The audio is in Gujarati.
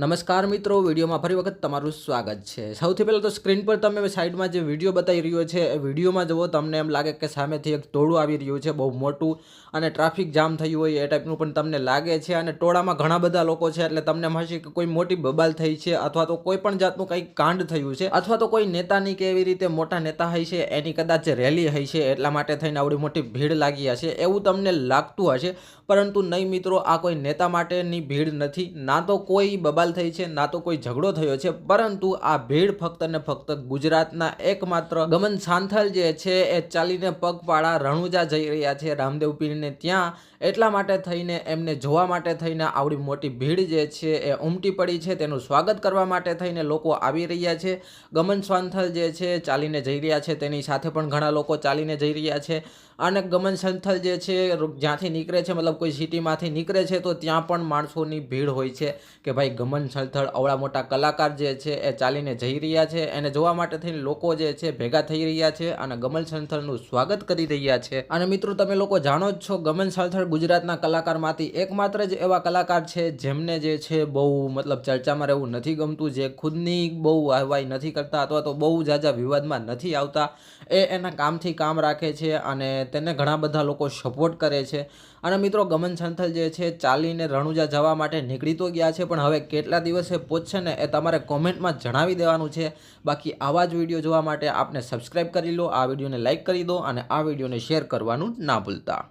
નમસ્કાર મિત્રો, વિડીયોમાં ફરી વખત તમારું સ્વાગત છે. સૌથી પહેલાં તો સ્ક્રીન પર તમે સાઈડમાં જે વીડિયો બતાવી રહ્યો છે, એ વિડીયોમાં જુઓ, તમને એમ લાગે કે સામેથી એક ટોળું આવી રહ્યું છે, બહુ મોટું અને ટ્રાફિક જામ થયું હોય એ ટાઈપનું પણ તમને લાગે છે અને ટોળામાં ઘણા બધા લોકો છે, એટલે તમને હશે કે કોઈ મોટી બબાલ થઈ છે અથવા તો કોઈ પણ જાતનું કંઈક કાંડ થયું છે અથવા તો કોઈ નેતાની કે એવી રીતે મોટા નેતા હોય છે, એની કદાચ રેલી હોય છે, એટલા માટે થઈને આવડી મોટી ભીડ લાગી હશે, એવું તમને લાગતું હશે. પરંતુ નહીં મિત્રો, આ કોઈ નેતા માટેની ભીડ નથી, ના તો કોઈ બબાલ થઈ છે, ના તો કોઈ ઝઘડો થયો છે, પરંતુ આ ભીડ ફક્ત ને ફક્ત ગુજરાતના એકમાત્ર ગમન સાંથલ જે છે, એ ચાલીને પગપાળા રણુજા જઈ રહ્યા છે. રામદેવ પીરને ત્યાં એટલા માટે થઈને, એમને જોવા માટે થઈને આવડી મોટી ભીડ જે છે, એ ઉમટી પડી છે. તેનું સ્વાગત કરવા માટે થઈને લોકો આવી રહ્યા છે. ગમન સાંથલ જે છે, ચાલીને જઈ રહ્યા છે. તેની સાથે પણ ઘણા લોકો ચાલીને જઈ રહ્યા છે. અને ગમન સંથલ જે છે, જ્યાંથી નીકળે છે, મતલબ કોઈ સિટીમાંથી નીકળે છે, તો ત્યાં પણ માણસોની ભીડ હોય છે કે ભાઈ ગમન સંથળ અવળા મોટા કલાકાર જે છે એ ચાલીને જઈ રહ્યા છે. એને જોવા માટે થઈને લોકો જે છે ભેગા થઈ રહ્યા છે અને ગમન સંથળનું સ્વાગત કરી રહ્યા છે. અને મિત્રો, તમે લોકો જાણો જ છો ગમન સંથળ ગુજરાતના કલાકારમાંથી એકમાત્ર જ એવા કલાકાર છે જેમને જે છે બહુ મતલબ ચર્ચામાં રહેવું નથી ગમતું, જે ખુદની બહુ વાહવાહી નથી કરતા અથવા તો બહુ જાજા વિવાદમાં નથી આવતા. એ એના કામથી કામ રાખે છે અને તેને ઘણા બધા લોકો સપોર્ટ કરે છે. અને મિત્રો, ગમન સંથલ જે છે ચાલીને રણુજા જવા માટે નીકળી તો ગયા છે, પણ હવે કેટલા દિવસે પહોંચશે ને એ તમારે કોમેન્ટમાં જણાવી દેવાનું છે. બાકી આવા જ વીડિયો જોવા માટે આપને સબસ્ક્રાઈબ કરી લો, આ વિડીયોને લાઇક કરી દો અને આ વિડીયોને શેર કરવાનું ના ભૂલતા.